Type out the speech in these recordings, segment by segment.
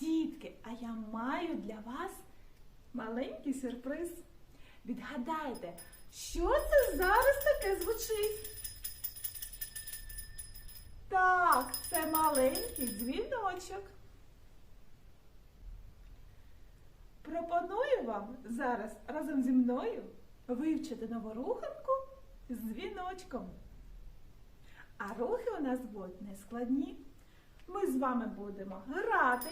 Дітки, а я маю для вас маленький сюрприз. Відгадайте, що це зараз таке звучить? Так, це маленький дзвіночок. Пропоную вам зараз разом зі мною вивчити нову руханку з дзвіночком. А рухи у нас будуть нескладні. Ми з вами будемо грати.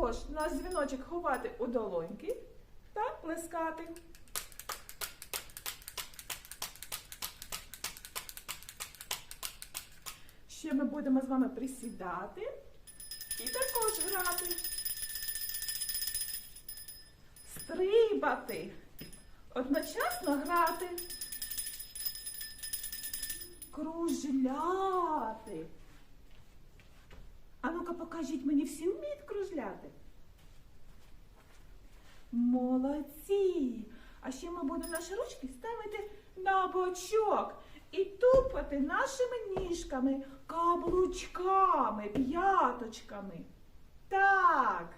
Також наш дзвіночок ховати у долоньки та плескати. Ще ми будемо з вами присідати і також грати. Стрибати. Одночасно грати. Кружляти. Ну-ка покажіть мені, всі вміють кружляти? Молодці! А ще ми будемо наші ручки ставити на бочок і тупати нашими ніжками, каблучками, п'яточками. Так.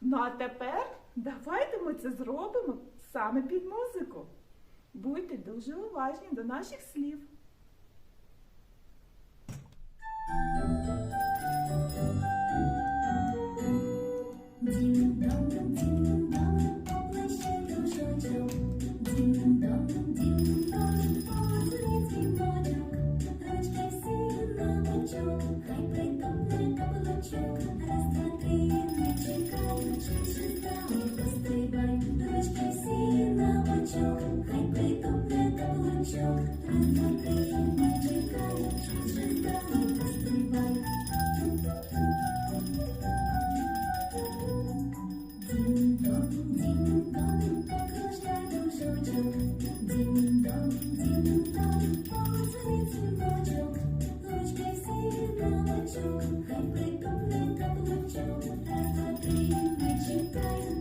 Ну а тепер давайте ми це зробимо саме під музику. Будьте дуже уважні до наших слів. хай притопне каблучок. Раз, два, три, не чекай,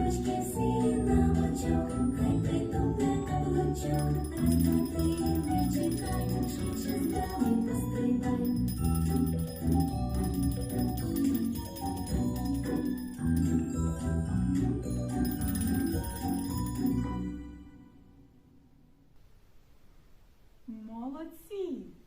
Ручки всі на бочок, хай притопне каблучок. Раз, Молодці!